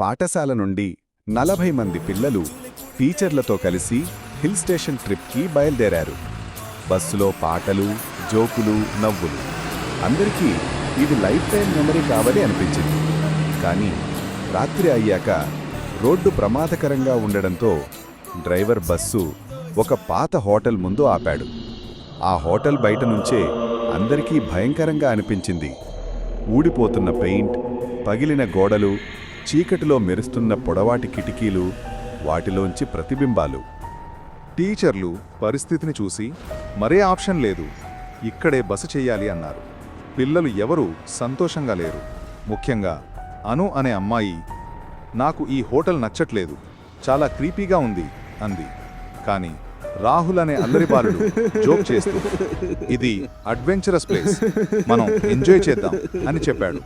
పాఠశాల నుండి నలభై మంది పిల్లలు టీచర్లతో కలిసి హిల్ స్టేషన్ ట్రిప్కి బయలుదేరారు. బస్సులో పాటలు జోకులు నవ్వులు. అందరికీ ఇది లైఫ్ టైం మెమరీ కావాలి అనిపించింది. కానీ రాత్రి అయ్యాక రోడ్డు ప్రమాదకరంగా ఉండడంతో డ్రైవర్ బస్సు ఒక పాత హోటల్ ముందు ఆపాడు. ఆ హోటల్ బయట నుంచే అందరికీ భయంకరంగా అనిపించింది. ఊడిపోతున్న పెయింట్ పగిలిన గోడలు చీకటిలో మెరుస్తున్న పొడవాటి కిటికీలు వాటిలోంచి ప్రతిబింబాలు. టీచర్లు పరిస్థితిని చూసి మరే ఆప్షన్ లేదు ఇక్కడే బస చెయ్యాలి అన్నారు. పిల్లలు ఎవరూ సంతోషంగా లేరు. ముఖ్యంగా అను అనే అమ్మాయి నాకు ఈ హోటల్ నచ్చట్లేదు చాలా క్రీపీగా ఉంది అంది. కానీ రాహుల్ అనే అల్లరిబాలుడు జోక్ చేస్తూ ఇది అడ్వెంచరస్ ప్లేస్ మనం ఎంజాయ్ చేద్దాం అని చెప్పాడు.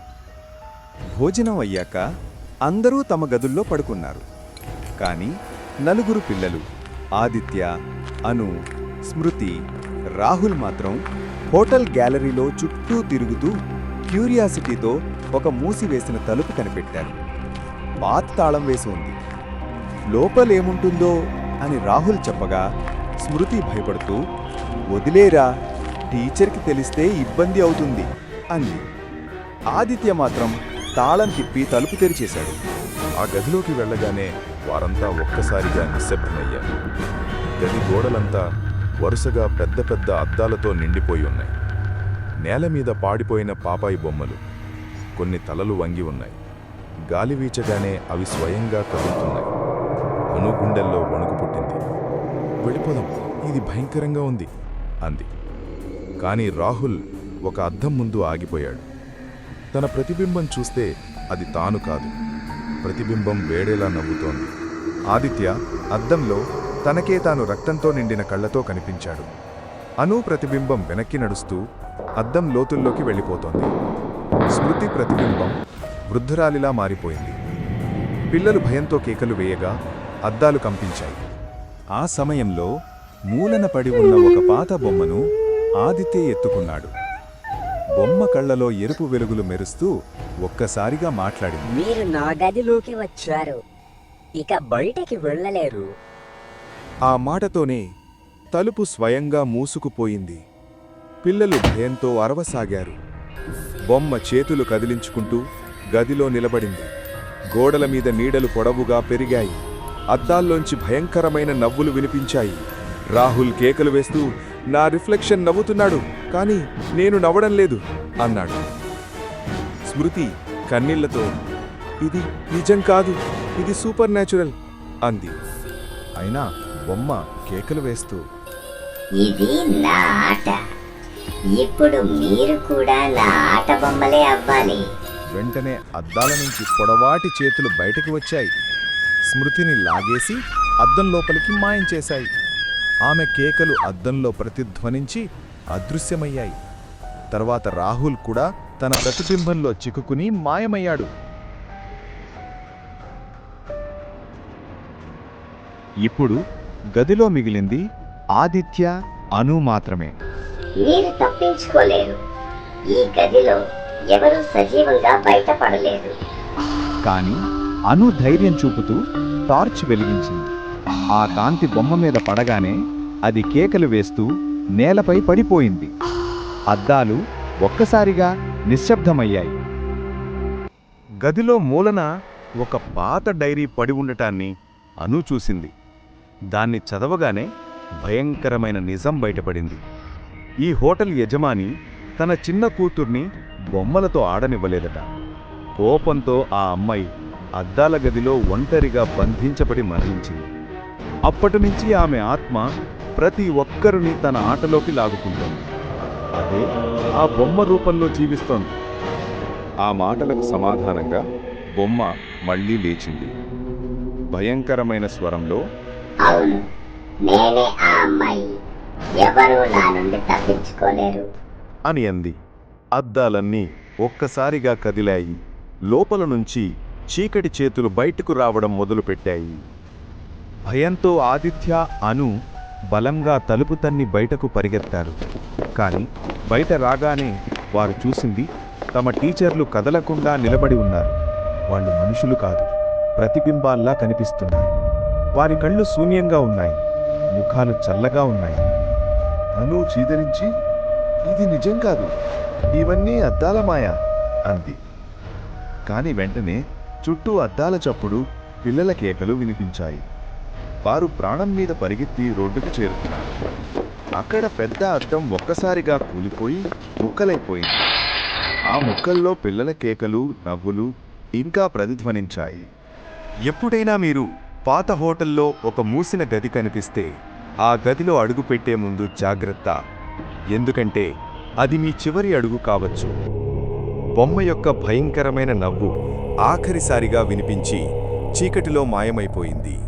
భోజనం అయ్యాక అందరూ తమ గదుల్లో పడుకున్నారు. కానీ నలుగురు పిల్లలు ఆదిత్య అను స్మృతి రాహుల్ మాత్రం హోటల్ గ్యాలరీలో చుట్టూ తిరుగుతూ క్యూరియాసిటీతో ఒక మూసివేసిన తలుపు కనిపెట్టారు. పాత తాళం వేసి ఉంది. లోపలేముంటుందో అని రాహుల్ చెప్పగా స్మృతి భయపడుతూ వదిలేరా టీచర్కి తెలిస్తే ఇబ్బంది అవుతుంది అంది. ఆదిత్య మాత్రం తాళం తిప్పి తలుపు తెరిచేశాడు. ఆ గదిలోకి వెళ్ళగానే వారంతా ఒక్కసారిగా నిశ్శబ్దమయ్యారు. గది గోడలంతా వరుసగా పెద్ద పెద్ద అద్దాలతో నిండిపోయి ఉన్నాయి. నేల మీద పాడిపోయిన పాపాయి బొమ్మలు కొన్ని తలలు వంగి ఉన్నాయి. గాలి వీచగానే అవి స్వయంగా కదులుతున్నాయి. అనుగుండెల్లో వణుకు పుట్టింది. వెళ్ళిపోదాం ఇది భయంకరంగా ఉంది అంది. కానీ రాహుల్ ఒక అద్దం ముందు ఆగిపోయాడు. తన ప్రతిబింబం చూస్తే అది తాను కాదు. ప్రతిబింబం వేడేలా నవ్వుతోంది. ఆదిత్య అద్దంలో తనకే తాను రక్తంతో నిండిన కళ్ళతో కనిపించాడు. అను ప్రతిబింబం వెనక్కి నడుస్తూ అద్దం లోతుల్లోకి వెళ్ళిపోతోంది. స్మృతి ప్రతిబింబం వృద్ధురాలిలా మారిపోయింది. పిల్లలు భయంతో కేకలు వేయగా అద్దాలు కంపించాయి. ఆ సమయంలో మూలన పడి ఉన్న ఒక పాత బొమ్మను ఆదిత్య ఎత్తుకున్నాడు. బొమ్మ కళ్ళలో ఎరుపు వెలుగులు మెరుస్తూ ఒక్కసారిగా మాట్లాడింది. మీరు నా గదిలోకి వచ్చారు. ఇక బయటకి వెళ్ళలేరు. ఆ మాటతోనే తలుపు స్వయంగా మూసుకుపోయింది. పిల్లలు భయంతో అరవసాగారు. బొమ్మ చేతులు కదిలించుకుంటూ గదిలో నిలబడింది. గోడల మీద నీడలు పొడవుగా పెరిగాయి. అద్దాల్లోంచి భయంకరమైన నవ్వులు వినిపించాయి. రాహుల్ కేకలు వేస్తూ నా రిఫ్లెక్షన్ నవ్వుతున్నాడు కానీ నేను నవ్వడం లేదు అన్నాడు. స్మృతి కన్నీళ్ళతో ఇది నిజం కాదు ఇది సూపర్ న్యాచురల్ అంది. అయినా బొమ్మ కేకలు వేస్తూ ఇది నా ఆట. ఇప్పుడు మీరు కూడా నా ఆట బొమ్మలే అవ్వాలి. వెంటనే అద్దాల నుంచి పొడవాటి చేతులు బయటకు వచ్చాయి. స్మృతిని లాగేసి అద్దం లోపలికి మాయం చేశాయి. ఆమె కేకలు అద్దంలో ప్రతిధ్వనించి అదృశ్యమయ్యాయి. తర్వాత రాహుల్ కూడా తన ప్రతిబింబంలో చిక్కుకుని మాయమయ్యాడు. ఇప్పుడు గదిలో మిగిలింది ఆదిత్య అను మాత్రమే. మీరు తప్పించుకోలేరు ఈ గదిలో ఎవరు సజీవంగా బయటపడలేరు కాని అను ధైర్యం చూపుతూ టార్చ్ వెలిగించింది. ఆ కాంతి బొమ్మ మీద పడగానే అది కేకలు వేస్తూ నేలపై పడిపోయింది. అద్దాలు ఒక్కసారిగా నిశ్శబ్దమయ్యాయి. గదిలో మూలన ఒక పాత డైరీ పడి ఉండటాన్ని అను చూసింది. దాన్ని చదవగానే భయంకరమైన నిజం బయటపడింది. ఈ హోటల్ యజమాని తన చిన్న కూతుర్ని బొమ్మలతో ఆడనివ్వలేదట. కోపంతో ఆ అమ్మాయి అద్దాల గదిలో ఒంటరిగా బంధించబడి మరణించింది. అప్పటినుంచి ఆమె ఆత్మ ప్రతి ఒక్కరిని తన ఆటలోకి లాగుకుంటోంది. అదే ఆ బొమ్మ రూపంలో జీవిస్తోంది. ఆ మాటలకు సమాధానంగా బొమ్మ మళ్ళీ లేచింది. భయంకరమైన స్వరంలో అవును నేనే ఆ అమ్మాయి. ఎవరు నా నుండి తప్పించుకోలేరు. అని అంది. అద్దాలన్నీ ఒక్కసారిగా కదిలాయి. లోపల నుంచి చీకటి చేతులు బయటకు రావడం మొదలుపెట్టాయి. భయంతో ఆదిత్య అను బలంగా తలుపు తన్ని బయటకు పరిగెత్తారు. కానీ బయట రాగానే వారు చూసింది తమ టీచర్లు కదలకుండా నిలబడి ఉన్నారు. వాళ్ళు మనుషులు కాదు ప్రతిబింబాల్లా కనిపిస్తున్నాయి వారి కళ్ళు శూన్యంగా ఉన్నాయి ముఖాలు చల్లగా ఉన్నాయి. అను చీదరించి ఇది నిజం కాదు ఇవన్నీ అద్దాల మాయ అంది. కానీ వెంటనే చుట్టూ అద్దాల చప్పుడు పిల్లల కేకలు వినిపించాయి. వారు ప్రాణం మీద పరిగెత్తి రోడ్డుకు చేరుకున్నారు. అక్కడ పెద్ద అద్దం ఒక్కసారిగా కూలిపోయి ముక్కలైపోయింది. ఆ ముక్కల్లో పిల్లల కేకలు నవ్వులు ఇంకా ప్రతిధ్వనించాయి. ఎప్పుడైనా మీరు పాత హోటల్లో ఒక మూసిన గది కనిపిస్తే ఆ గదిలో అడుగు పెట్టే ముందు జాగ్రత్త. ఎందుకంటే అది మీ చివరి అడుగు కావచ్చు. బొమ్మ యొక్క భయంకరమైన నవ్వు ఆఖరిసారిగా వినిపించి చీకటిలో మాయమైపోయింది.